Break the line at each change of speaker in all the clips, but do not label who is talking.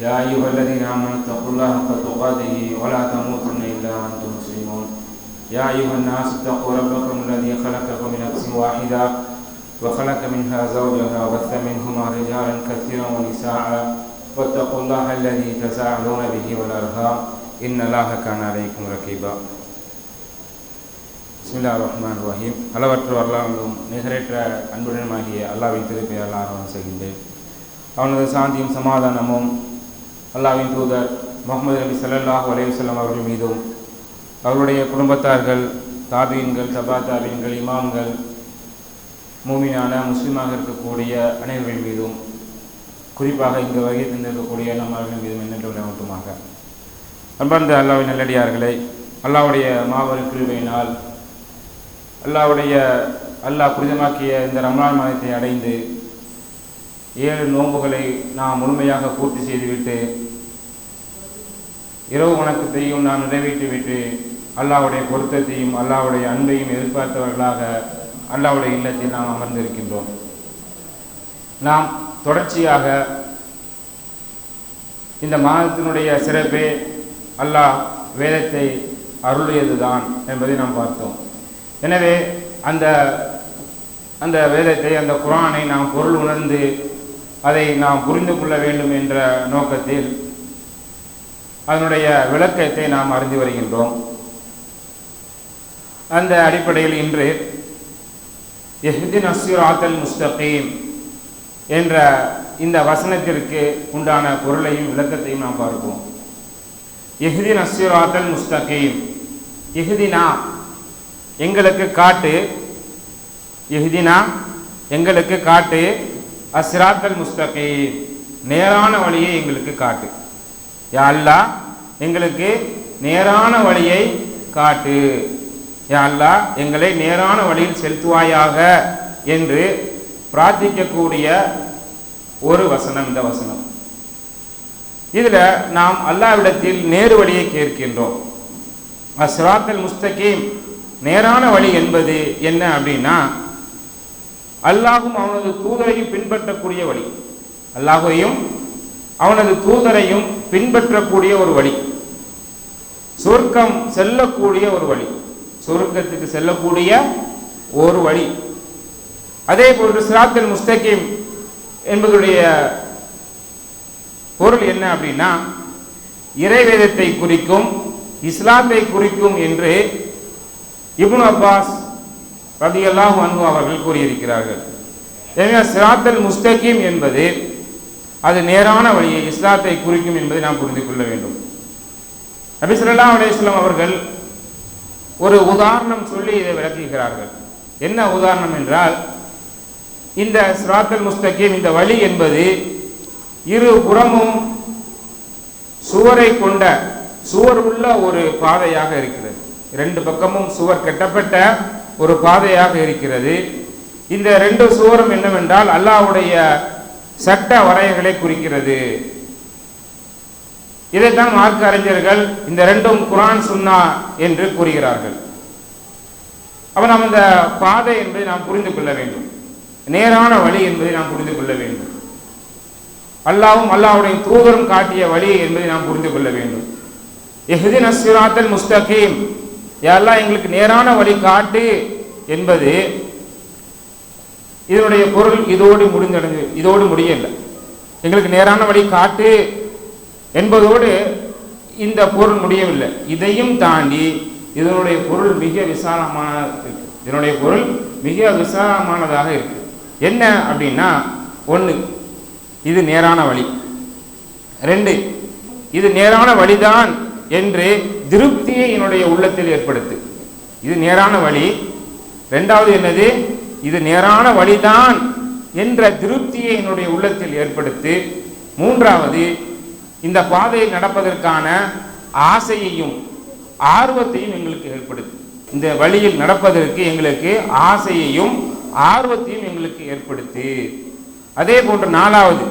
يا أيها الذين آمنوا اتقوا الله حق تقاته ولا تموتن إلا وأنتم مسلمون يا أيها الناس اتقوا ربكم الذي خلقكم من نفس واحدة وخلق منها زوجها وبث منهما رجالا كثيرا ونساء واتقوا الله الذي تساءلون به والأرحام إن الله كان عليكم رقيبا பிஸ்மில்லா ரஹ்மான் ரஹீம் அளவற்ற வரலாறும் நிகரற்ற அன்புடனுமாகிய அல்லாவின் திருப்பெயர் ஆரம்பம் செய்கின்றேன் அவனது சாந்தியும் சமாதானமும் அல்லாவின் தூதர் முகமது நபி ஸல்லல்லாஹு அலைஹி அவர்கள் மீதும் அவருடைய குடும்பத்தார்கள் தாபீன்கள் தபா தாபீன்கள் இமாம்கள் மூமினான முஸ்லீமாக இருக்கக்கூடிய அனைவர்கள் மீதும் குறிப்பாக இங்கு வகை தந்திருக்கக்கூடிய நம்மவர்கள் மீதும் என்னென்று மட்டுமாக அன்பார்ந்த அல்லாவின் நல்லடியார்களை அல்லாவுடைய மாபெரும் கிருபையினால் அல்லாவுடைய அல்லாஹ் புனிதமாக்கிய இந்த ரமலான் மாதத்தை அடைந்து ஏழு நோன்புகளை நாம் முழுமையாக பூர்த்தி செய்துவிட்டு இரவு வணக்கத்தையும் நாம் நிறைவேற்றிவிட்டு அல்லாவுடைய பொருத்தத்தையும் அல்லாவுடைய அன்பையும் எதிர்பார்த்தவர்களாக அல்லாவுடைய இல்லத்தில் நாம் அமர்ந்திருக்கின்றோம். நாம் தொடர்ச்சியாக இந்த மாதத்தினுடைய சிறப்பே அல்லாஹ் வேதத்தை அருளியதுதான் என்பதை நாம் பார்த்தோம். எனவே அந்த அந்த வேதத்தை அந்த குரானை நாம் பொருள் உணர்ந்து அதை நாம் புரிந்து கொள்ள வேண்டும் என்ற நோக்கத்தில் அதனுடைய விளக்கத்தை நாம் அறிந்து வருகின்றோம். அந்த அடிப்படையில் இன்று எஹ்தின் அஸ்யூர் ஆத்தல் முஸ்தகீம் என்ற இந்த வசனத்திற்கு உண்டான பொருளையும் விளக்கத்தையும் நாம் பார்ப்போம். எஹ்தின் அஸ்யூர் ஆத்தல் முஸ்தகீம். எஹ்தினா எங்களுக்கு காட்டு. எஹ்தினா எங்களுக்கு காட்டு. அஸ்ராத்தல் முஸ்தகீம். நேரான வழியை எங்களுக்கு காட்டு. யா அல்லா எங்களுக்கு நேரான வழியை காட்டு. யா அல்லா எங்களை நேரான வழியில் செலுத்துவாயாக என்று பிரார்த்திக்கக்கூடிய ஒரு வசனம் இந்த வசனம். இதில் நாம் அல்லாவிடத்தில் நேரு வழியை கேட்கின்றோம். அஸ்ராத்தல் முஸ்தகீம் நேரான வழி என்பது என்ன அப்படின்னா அல்லாஹும் அவனது தூதரையும் பின்பற்றக்கூடிய வழி. அல்லாஹையும் அவனது தூதரையும் பின்பற்றக்கூடிய ஒரு வழி. சொர்க்கம் செல்லக்கூடிய ஒரு வழி. சொர்க்கத்துக்கு செல்லக்கூடிய ஒரு வழி. அதே போன்று சிராத்தல் முஸ்தகிம் என்பதுடைய பொருள் என்ன அப்படின்னா இறைவேதத்தை குறிக்கும் இஸ்லாத்தை குறிக்கும் என்று இப்னு அப்பாஸ் ரதியல்லாஹு அன்பு அவர்கள் கூறியிருக்கிறார்கள். எனவே சிராத்தல் முஸ்தகீம் என்பது அது நேரான வழியை இஸ்லாத்தை குறிக்கும் என்பதை நாம் புரிந்து கொள்ள வேண்டும். நபி சொல்லா அலையம் அவர்கள் ஒரு உதாரணம் சொல்லி இதை விளக்குகிறார்கள். என்ன உதாரணம் என்றால் இந்த சிராத்தல் முஸ்தகீம் இந்த வழி என்பது இரு புறமும் சுவரை கொண்ட சுவர் உள்ள ஒரு பாதையாக இருக்கிறது. ரெண்டு பக்கமும் சுவர் கட்டப்பட்ட ஒரு பாதையாக இருக்கிறது. இந்த ரெண்டு சுவரும் என்னவென்றால் அல்லாவுடைய சட்ட வரையங்களை குறிக்கிறது. இதைத்தான் மார்க்க அறிஞர்கள் இந்த ரெண்டும் குரான் சுன்னா என்று கூறுகிறார்கள். அப்ப நாம் இந்த பாதை என்பதை நாம் புரிந்து கொள்ள வேண்டும். நேரான வழி என்பதை நாம் புரிந்து கொள்ள வேண்டும். அல்லாவும் அல்லாவுடைய தூதரும் காட்டிய வழி என்பதை நாம் புரிந்து கொள்ள வேண்டும். எஹ்தின் அஸ்ராத்தல் முஸ்தகீம். யாரெல்லாம் எங்களுக்கு நேரான வழி காட்டு என்பது இதனுடைய பொருள் இதோடு முடிந்தடைஞ்சு இதோடு முடியல எங்களுக்கு நேரான வழி காட்டு என்பதோடு இந்த பொருள் முடியவில்லை. இதையும் தாண்டி இதனுடைய பொருள் மிக விசாலமான இருக்கு. இதனுடைய பொருள் மிக விசாலமானதாக இருக்கு. என்ன அப்படின்னா ஒன்று இது நேரான வழி. ரெண்டு இது நேரான வழிதான் என்று திருப்தியை என்னுடைய உள்ளத்தில் ஏற்படுத்து. இது நேரான வழி. ரெண்டாவது என்னது? இது நேரான வழிதான் என்ற திருப்தியை என்னுடைய உள்ளத்தில் ஏற்படுத்து. மூன்றாவது இந்த பாதையில் நடப்பதற்கான ஆசையையும் ஆர்வத்தையும் எங்களுக்கு ஏற்படுத்து. இந்த வழியில் நடப்பதற்கு எங்களுக்கு ஆசையையும் ஆர்வத்தையும் எங்களுக்கு ஏற்படுத்து. அதே போன்று நாலாவது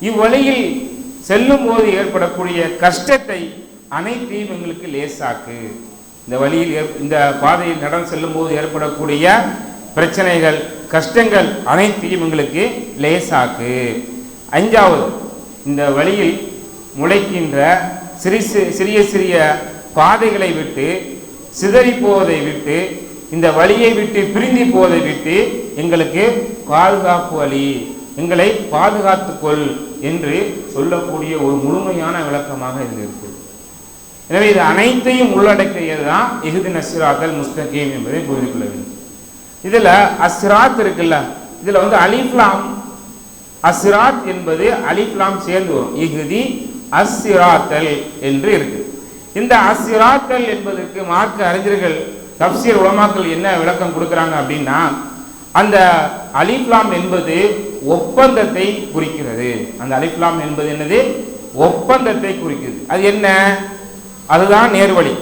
இவ்வழியில் செல்லும் போது ஏற்படக்கூடிய கஷ்டத்தை அனைத்தையும் எங்களுக்கு லேசாக்கு. இந்த வழியில் ஏற்- இந்த பாதையில் நடந்து செல்லும் போது ஏற்படக்கூடிய பிரச்சனைகள் கஷ்டங்கள் அனைத்தையும் எங்களுக்கு லேசாக்கு. அஞ்சாவது இந்த வழியில் முளைக்கின்ற சிறு சிறிய சிறிய பாதைகளை விட்டு சிதறி போவதை விட்டு இந்த வழியை விட்டு பிரிந்து போவதை விட்டு எங்களுக்கு பாதுகாப்பு வழி எங்களை பாதுகாத்துக்கொள் என்று சொல்லக்கூடிய ஒரு முழுமையான விளக்கமாக இது இருக்குது. எனவே இது அனைத்தையும் உள்ளடக்கியது தான் இகுதி நசிராத்தல் முஸ்தகீம் என்பதை புரிந்து கொள்ள வேண்டும். இதில் அஸ்ராத் இருக்குல்ல இதில் வந்து அலிஃப்லாம் அஸ்ராத் என்பது அலிஃப்லாம் சேர்ந்து வரும். இகுதி அஸ்ராத்தல் என்று இருக்கு. இந்த அஸ்ராத்தல் என்பதற்கு மார்க்க அறிஞர்கள் தப்சீர் உலமாக்கள் என்ன விளக்கம் கொடுக்குறாங்க அப்படின்னா அந்த அலிஃப்லாம் என்பது ஒப்பந்தத்தை குறிக்கிறது. அந்த அலிஃப்லாம் என்பது என்னது? ஒப்பந்தத்தை குறிக்கிறது. அது என்ன? அதுதான் நேர்வழி.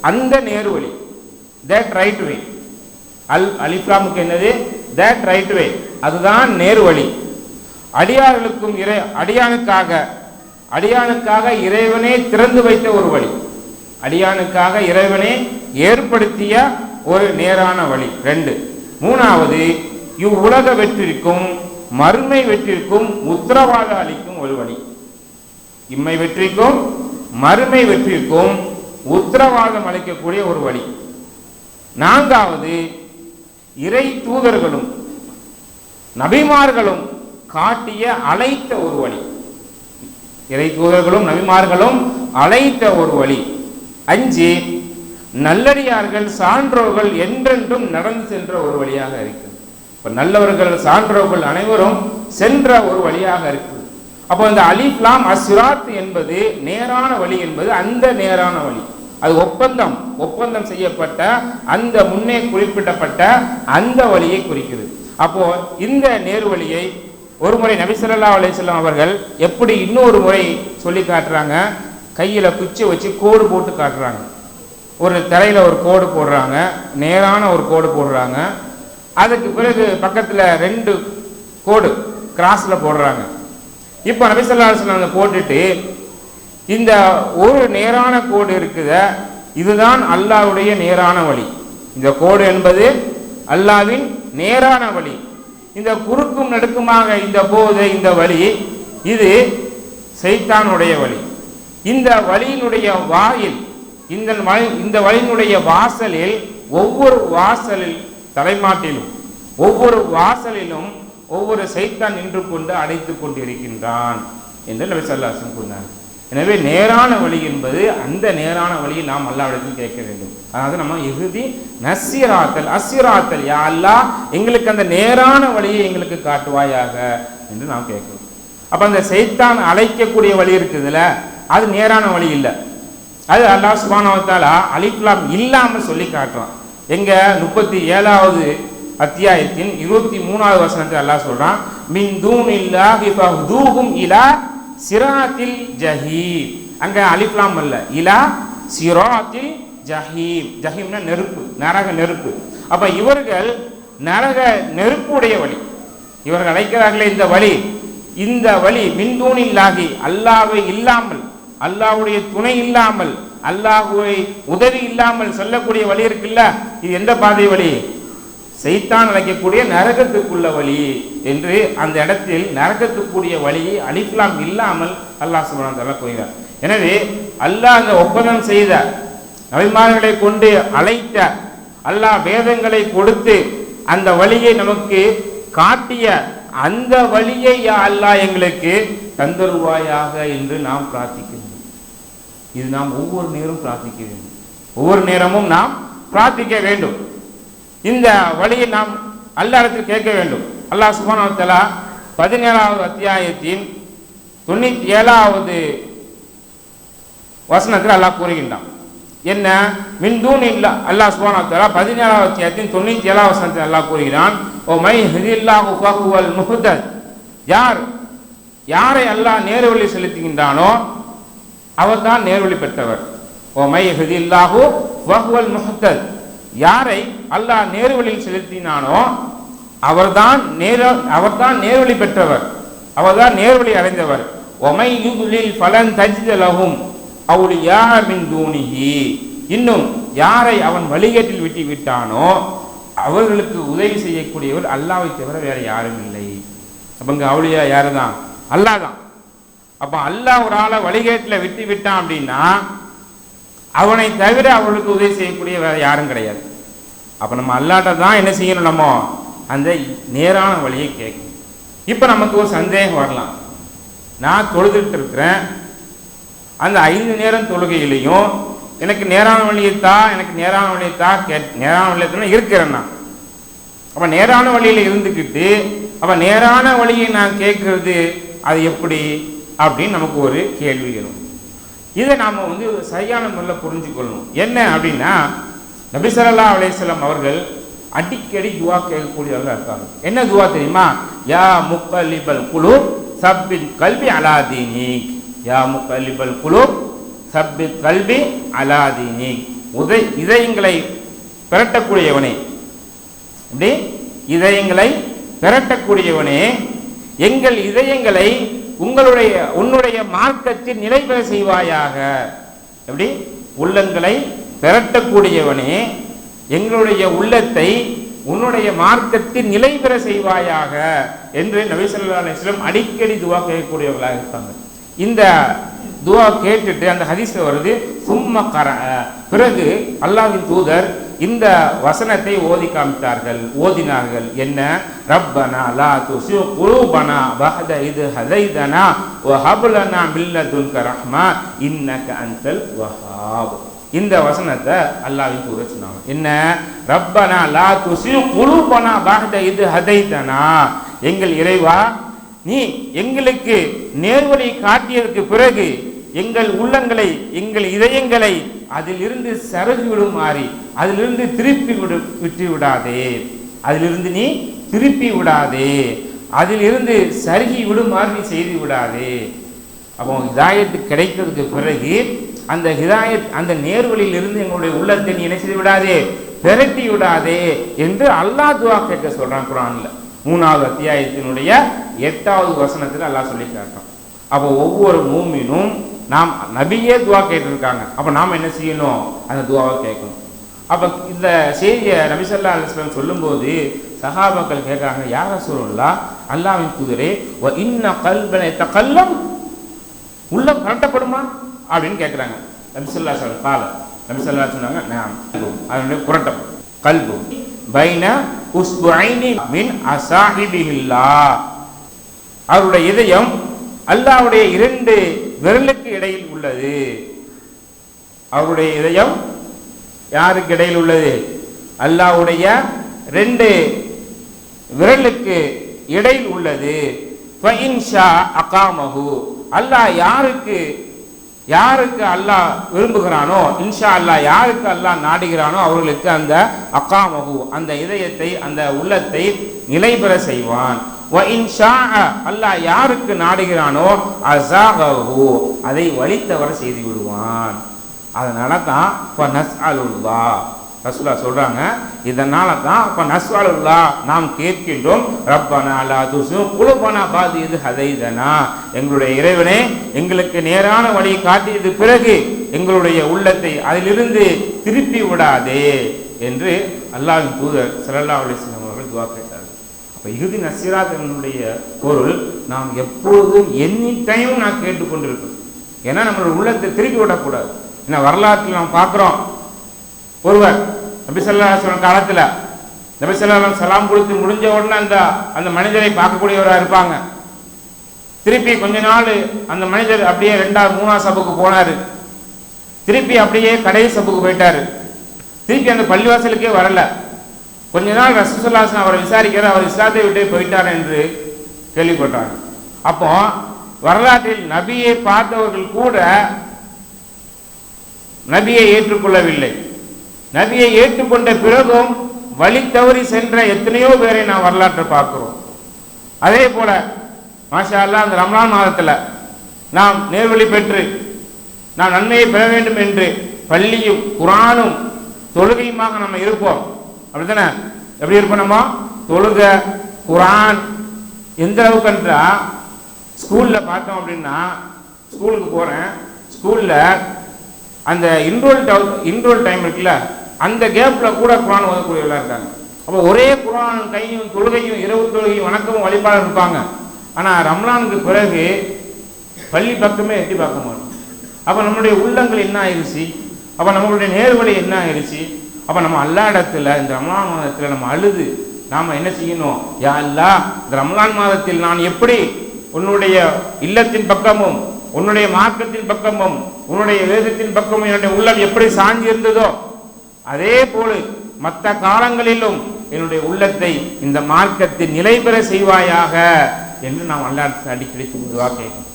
அந்த நேர்வழி தட் ரைட் வே அல் அலிஃப்லாமுக்கு என்னது? தட் ரைட் வே அதுதான் நேர்வழி. அடியார்களுக்கும் இறை அடியானுக்காக அடியானுக்காக இறைவனே திறந்து வைத்த ஒரு வழி. அடியானுக்காக இறைவனே ஏற்படுத்திய ஒரு நேரான வழி. ரெண்டு. மூணாவது இவ்வுலக வெற்றிக்கும் மறுமை வெற்றிக்கும் உத்தரவாதம் அளிக்கும் ஒரு வழி. இம்மை வெற்றிக்கும் மறுமை வெற்றிக்கும் உத்தரவாதம் அளிக்கக்கூடிய ஒரு வழி. நான்காவது இறை தூதர்களும் நபிமார்களும் காட்டிய அழைத்த ஒரு வழி. இறை தூதர்களும் நபிமார்களும் அழைத்த ஒரு வழி. அஞ்சு நல்லடியார்கள் சான்றோர்கள் என்றென்றும் நடந்து சென்ற ஒரு வழியாக இருக்கிறது இப்ப நல்லவர்கள் சான்றோர்கள் அனைவரும் சென்ற ஒரு வழியாக இருக்குது அப்போ இந்த அலிஃப்லாம் அசுராத் என்பது நேரான வழி என்பது அந்த நேரான வழி. அது ஒப்பந்தம் ஒப்பந்தம் செய்யப்பட்ட அந்த முன்னே குறிப்பிடப்பட்ட அந்த வழியை குறிக்கிறது அப்போ இந்த நேர்வழியை ஒரு முறை நபிசல்லா அலிசல்லாம் அவர்கள் எப்படி இன்னொரு முறை சொல்லி காட்டுறாங்க? கையில் குச்சி வச்சு கோடு போட்டு காட்டுறாங்க. ஒரு தலையில் ஒரு கோடு போடுறாங்க நேரான ஒரு கோடு போடுறாங்க. அதுக்கு பிறகு பக்கத்தில் ரெண்டு கோடு கிராஸில் போடுறாங்க. இப்போ நபி ஸல்லல்லாஹு அதை போட்டுட்டு இந்த ஒரு நேரான கோடு இருக்குத இதுதான் அல்லாஹ்வுடைய நேரான வழி. இந்த கோடு என்பது அல்லாஹ்வின் நேரான வழி. இந்த குறுக்கும் நடுக்குமாக இந்த போது இந்த வழி இது சைத்தானுடைய வழி. இந்த வழியினுடைய வாயில் இந்த வழி இந்த வழியினுடைய வாசலில் ஒவ்வொரு வாசலில் தலைமாட்டிலும் ஒவ்வொரு வாசலிலும் ஒவ்வொரு சைத்தான் நின்று கொண்டு அடைத்து கொண்டிருக்கின்றான் என்று நபி ஸல்லல்லாஹு கூறினார். எனவே நேரான வழி என்பது அந்த நேரான வழியை நாம் அல்லாவிடத்தில் கேட்க வேண்டும். அதாவது நம்ம இறுதி நசிராத்தல் அசிராத்தல் யா அல்லா எங்களுக்கு அந்த நேரான வழியை எங்களுக்கு காட்டுவாயாக என்று நாம் கேட்கிறோம். அப்போ அந்த சைத்தான் அழைக்கக்கூடிய வழி இருக்குதுல்ல அது நேரான வழி இல்லை. அது அல்லாஹ் சுபானவத்தாலா அலிஃப்லாம் இல்லாமல் சொல்லி காட்டுறான். எங்க முப்பத்தி ஏழாவது அத்தியாயத்தின் இருபத்தி மூணாவது வசனத்தை அல்லாஹ் சொல்றான். மின் தூனில்லாஹி ஃபஹ்தூஹும் இலா சிராத்தில் ஜஹீம். அங்க அலிஃப்லாம் அல்ல. இலா சிராத்தில் ஜஹீம். ஜஹீம்னா நெருப்பு நரக நெருப்பு. அப்ப இவர்கள் நரக நெருப்புடைய வழி. இவர்கள் அழைக்கிறார்களே இந்த வழி. இந்த வழி மின்தூனில்லாகி அல்லாவை இல்லாமல் அல்லாஹ்வுடைய துணை இல்லாமல் அல்லாஹுவை உதவி இல்லாமல் செல்லக்கூடிய வழி இருக்குல்ல? இது எந்த பாதை வழி? செய்தான் அழைக்கக்கூடிய நரகத்துக்குள்ள வழி என்று அந்த இடத்தில் நரகத்துக்குரிய வழியை அழிக்கலாம் இல்லாமல் அல்லாஹ் சுப்ஹானஹு கூறினார் எனவே அல்லாஹ் அந்த ஒப்பந்தம் செய்த நபிமார்களை கொண்டு அழைத்த அல்லாஹ் வேதங்களை கொடுத்து அந்த வழியை நமக்கு காட்டிய அந்த வழியை அல்லாஹ் எங்களுக்கு தந்தருவாயாக என்று நாம் பிரார்த்திக்கிறோம். இது நாம் ஒவ்வொரு நேரம் பிரார்த்திக்க வேண்டும். ஒவ்வொரு நேரமும் நாம் பிரார்த்திக்க வேண்டும். இந்த வழியை நாம் அல்லாஹ்விடத்தில் கேட்க வேண்டும். அல்லாஹ் சுப்ஹானஹு பதினேழாவது அத்தியாயத்தின் தொண்ணூற்றி ஏழாவது வசனத்தில் அல்லாஹ் கூறுகின்றான். என்ன? மின்தூன் இல்லா அல்லாஹ் சுப்ஹானஹு பதினேழாவது அத்தியாயத்தின் தொண்ணூற்றி ஏழாவது வசனத்தில் அல்லாஹ் கூறுகிறான் ஓ மை ஹிதில்லாஹு ஃபஹுவல் யார் யாரை அல்லாஹ் நேர்வழி செலுத்துகின்றானோ அவர்தான் நேர்வழி பெற்றவர். ஓ மை ஹதில்லாஹு வஹுவல் முஹத்தத் யாரை அல்லாஹ் நேர்வழியில் செலுத்தினானோ அவர்தான் நேர அவர்தான் நேர்வழி பெற்றவர். அவர்தான் நேர்வழி அடைந்தவர். ஒமை யுகுலில் பலன் தஜிதலகும் லஹும் மின் தூணிகி இன்னும் யாரை அவன் வழிகேட்டில் விட்டு விட்டானோ அவர்களுக்கு உதவி செய்யக்கூடியவர் அல்லாவை தவிர வேற யாரும் இல்லை. அப்ப அவளியா யாரு தான் அல்லாஹ் தான் அப்போ அல்லாஹ் ஒரு ஆளை வழிகேட்டில் விட்டு விட்டான் அப்படின்னா அவனை தவிர அவளுக்கு உதவி செய்யக்கூடிய வேறு யாரும் கிடையாது. அப்போ நம்ம அல்லாட்ட தான் என்ன செய்யணும் நம்ம? அந்த நேரான வழியை கேட்கும் இப்போ நமக்கு ஒரு சந்தேகம் வரலாம். நான் தொழுதுகிட்டு இருக்கிறேன். அந்த ஐந்து நேரம் தொழுகையிலையும் எனக்கு நேரான வழியை எனக்கு நேரான வழியை கே நேரான வழியத்தான் இருக்கிறேன் நான். அப்போ நேரான வழியில் இருந்துக்கிட்டு அப்போ நேரான வழியை நான் கேட்கறது அது எப்படி? அப்படின்னு நமக்கு ஒரு கேள்வி வரும். இதை நாம் வந்து சரியான முறையில் புரிஞ்சுக்கொள்ளணும். என்ன அப்படின்னா நபிசல்லா அலையம் அவர்கள் அடிக்கடி துவா கேட்கக்கூடியவர்கள் இருக்காங்க. என்ன துவா தெரியுமா? யா முக்கலிபல் குழு சப்பின் கல்வி அலாதீனி யா முக்கலிபல் குழு சப்பி கல்வி அலாதீனி உதை இதயங்களை பிரட்டக்கூடியவனே. இப்படி இதயங்களை பிரட்டக்கூடியவனே. எங்கள் இதயங்களை உங்களுடைய உன்னுடைய மார்க்கத்தில் நிலை பெற செய்வாயாக. எப்படி? உள்ளங்களை திரட்டக்கூடியவனே எங்களுடைய உள்ளத்தை உன்னுடைய மார்க்கத்தில் நிலை பெற செய்வாயாக என்று நபி அடிக்கடி துவா கேட்கக்கூடியவர்களாக இருப்பாங்க. இந்த துவா கேட்டுட்டு அந்த ஹதீஸ்ல வருது சும்ம கர பிறகு அல்லாவின் தூதர் இந்த வசனத்தை ஓதி காமித்தார்கள். ஓதினார்கள். என்ன? ரப்பனா லா துசி குலூபனா பஹத இது ஹதைதனா ஹபுலனா மில்ல மில்லதுன்க ரஹ்மா இன்னக அந்தல் வஹாப். இந்த வசனத்தை அல்லாவின் தூதர் சொன்னாங்க. என்ன? ரப்பனா லா துசி குலூபனா பஹத இது ஹதைதனா. எங்கள் இறைவா நீ எங்களுக்கு நேர்வழி காட்டியதற்கு பிறகு எங்கள் உள்ளங்களை எங்கள் இதயங்களை அதிலிருந்து சரகு விடும் மாறி அதிலிருந்து திருப்பி விடு விட்டு விடாதே அதிலிருந்து நீ திருப்பி விடாதே. அதிலிருந்து சருகி விடுமாறு நீ செய்து விடாதே. அப்போ ஹிதாயத்து கிடைக்கிறதுக்கு பிறகு அந்த ஹிதாயத் அந்த நேர்வழியில் இருந்து எங்களுடைய உள்ளத்தை நீ என்ன செய்து விடாதே? பெரட்டி விடாதே என்று அல்லாஹ் துவா கேட்க சொல்கிறான் குரான்ல மூணாவது அத்தியாயத்தினுடைய எட்டாவது வசனத்தில் அல்லாஹ் சொல்லி காட்டுறான். அப்போ ஒவ்வொரு மூமினும் நாம் நபியே துவா கேட்டிருக்காங்க. அப்போ நாம் என்ன செய்யணும்? அந்த துவாவை கேட்கணும். அப்போ இந்த செய்தியை நபிசல்லா அலுவலம் சொல்லும்போது சஹாபாக்கள் கேட்குறாங்க யார சொல்லா அல்லாவின் குதிரை இன்ன கல்வனை கல்லம் உள்ளம் கரட்டப்படுமா அப்படின்னு கேட்குறாங்க. நபிசல்லா சொல்ல கால நபிசல்லா சொன்னாங்க அதனுடைய புரட்டம். கல்பு பைன உஸ்புஐனி மின் அசாஹிபில்லா அவருடைய இதயம் அல்லாஹ்வுடைய இரண்டு விரலுக்கு இடையில் உள்ளது. அவருடைய இதயம் யாருக்கு இடையில் உள்ளது? அல்லாஹ்வுடைய ரெண்டு விரலுக்கு இடையில் உள்ளது. ஃபஇன்ஷா அகாமஹு. அல்லாஹ் யாருக்கு யாருக்கு அல்லாஹ் விரும்புகிறானோ இன்ஷா அல்லாஹ் யாருக்கு அல்லாஹ் நாடுகிறானோ அவர்களுக்கு அந்த அக்காமகு அந்த இதயத்தை அந்த உள்ளத்தை நிலைபெற செய்வான். அல்லாஹ் யாருக்கு நாடுகிறானோ அசாகஹு அதை வழித்தவர செய்து விடுவான் அதனால தான் இப்போ நஸ் அலுல்லா ரசுல்லா சொல்றாங்க இதனால தான் இப்போ நஸ்வாலுல்லா நாம் கேட்கின்றோம் ரப்பனா லா துசு குழுபனா பாதி இது ஹதைதனா. எங்களுடைய இறைவனே எங்களுக்கு நேரான வழியை காட்டியது பிறகு எங்களுடைய உள்ளத்தை அதிலிருந்து திருப்பி விடாதே என்று அல்லாவின் தூதர் ஸல்லல்லாஹு அலிஸ்லாம் அவர்கள் துவா அப்போ இறுதி நசிராதனுடைய பொருள் நாம் எப்பொழுதும் எனி டைம் நான் கேட்டுக்கொண்டிருக்கணும் ஏன்னா நம்மளோட உள்ளத்தை திருப்பி விடக்கூடாது. ஏன்னா வரலாற்றில் நாம் பார்க்குறோம். ஒருவர் நபிசல்லா காலத்தில் நபிசல்லா சலாம் கொடுத்து முடிஞ்ச உடனே அந்த அந்த மனிதரை பார்க்கக்கூடியவராக இருப்பாங்க. திருப்பி கொஞ்ச நாள் அந்த மனிதர் அப்படியே ரெண்டாவது மூணாவது சபுக்கு போனார். திருப்பி அப்படியே கடைசி சபுக்கு போயிட்டாரு. திருப்பி அந்த பள்ளிவாசலுக்கே வரல. கொஞ்ச நாள் ரசூசல்லாசன் அவரை விசாரிக்கிறார். அவர் இஸ்லாத்தை விட்டு போயிட்டார் என்று கேள்விப்பட்டார். அப்போ வரலாற்றில் நபியை பார்த்தவர்கள் கூட நபியை ஏற்றுக்கொள்ளவில்லை. நபியை ஏற்றுக்கொண்ட பிறகும் வழி தவறி சென்ற எத்தனையோ பேரை நாம் வரலாற்றை பார்க்கிறோம். அதே போல மாஷா அல்லா அந்த ரம்லான் மாதத்தில் நாம் நேர்வழி பெற்று நாம் நன்மையை பெற வேண்டும் என்று பள்ளியும் குரானும் தொழுகையுமாக நம்ம இருப்போம். அப்படித்தானே? எப்படி இருப்போம் நம்ம? தொழுக குரான் எந்த அளவுக்குன்றா ஸ்கூலில் பார்த்தோம் அப்படின்னா ஸ்கூலுக்கு போகிறேன் ஸ்கூலில் அந்த இன்ரோல் இன்ரோல் டைம் இருக்குல்ல அந்த கேப்பில் கூட குரான் ஓதக்கூடியவர்களா இருக்காங்க. அப்போ ஒரே குரான் கையும் தொழுகையும் இரவு தொழுகையும் வணக்கமும் வழிபாடு இருப்பாங்க. ஆனால் ரம்லானுக்கு பிறகு பள்ளி பக்கமே எட்டி பார்க்க மாட்டோம் அப்போ நம்மளுடைய உள்ளங்கள் என்ன ஆயிடுச்சு அப்போ நம்மளுடைய நேர்வழி என்ன ஆயிடுச்சு அப்போ நம்ம அல்லா இடத்துல இந்த ரமலான் மாதத்தில் நம்ம அழுது நாம் என்ன செய்யணும்? யா அல்லா இந்த ரமலான் மாதத்தில் நான் எப்படி உன்னுடைய இல்லத்தின் பக்கமும் உன்னுடைய மார்க்கத்தின் பக்கமும் உன்னுடைய வேதத்தின் பக்கமும் என்னுடைய உள்ளம் எப்படி சாஞ்சி இருந்ததோ அதே போல மற்ற காலங்களிலும் என்னுடைய உள்ளத்தை இந்த மார்க்கத்தில் நிலை பெற செய்வாயாக என்று நாம் அல்லாஹ் அடிக்கடி துவா கேட்கணும்.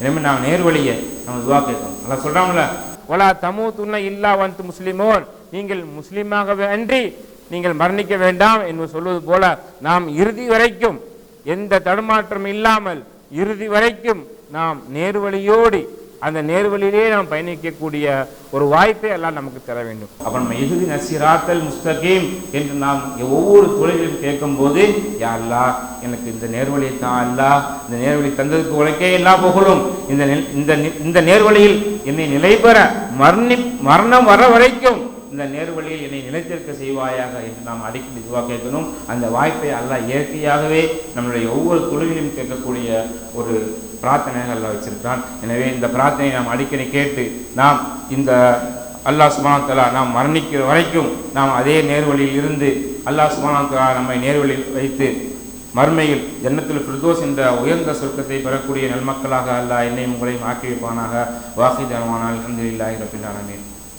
எனவே நாம் நேர்வழியை நம்ம துவா கேட்கணும். நல்லா சொல்றாங்களே ஒலா தமு துண்ண இல்லா வந்து முஸ்லிமோன். நீங்கள் முஸ்லீமாக அன்றி நீங்கள் மரணிக்க வேண்டாம் என்று சொல்வது போல நாம் இறுதி வரைக்கும் எந்த தடுமாற்றம் இல்லாமல் இறுதி வரைக்கும் நாம் நேர்வழியோடி அந்த நேர்வழியிலே நாம் பயணிக்கக்கூடிய ஒரு வாய்ப்பை எல்லாம் நமக்கு தர வேண்டும். அப்ப நம்ம இறுதி நசிராத்தல் முஸ்தகீம் என்று நாம் ஒவ்வொரு தொழிலும் கேட்கும் போது யா எனக்கு இந்த நேர்வழியை தான் அல்லாஹ் இந்த நேர்வழி தந்ததுக்கு உழைக்கே எல்லா புகழும். இந்த இந்த நி- இந்த நேர்வழியில் என்னை நிலை பெற மரணி மரணம் வர வரைக்கும் இந்த நேர்வழியில் என்னை நிலைத்திருக்க செய்வாயாக என்று நாம் அடிக்கடி துவா கேட்கணும். அந்த வாய்ப்பை அல்லாஹ் இயற்கையாகவே நம்மளுடைய ஒவ்வொரு தொழிலையும் கேட்கக்கூடிய ஒரு பிரார்த்தனையாக அல்லாஹ் வச்சிருக்கான் எனவே இந்த பிரார்த்தனையை நாம் அடிக்கடி கேட்டு நாம் இந்த அல்லாஹ் சுப்ஹானஹு நாம் மரணிக்கிற வரைக்கும் நாம் அதே நேர்வழியில் இருந்து அல்லாஹ் சுப்ஹானஹு நம்மை நேர்வழியில் வைத்து மர்மையில் ஜன்னத்தில் ஃபிர்தோஸ் என்ற உயர்ந்த சொர்க்கத்தை பெறக்கூடிய நல்மக்களாக அல்லாஹ் என்னையும் உங்களையும் ஆக்கி வைப்பானாக. வாஹிதனமான அல்ஹம்துலில்லாஹி ரபில் ஆலமீன்.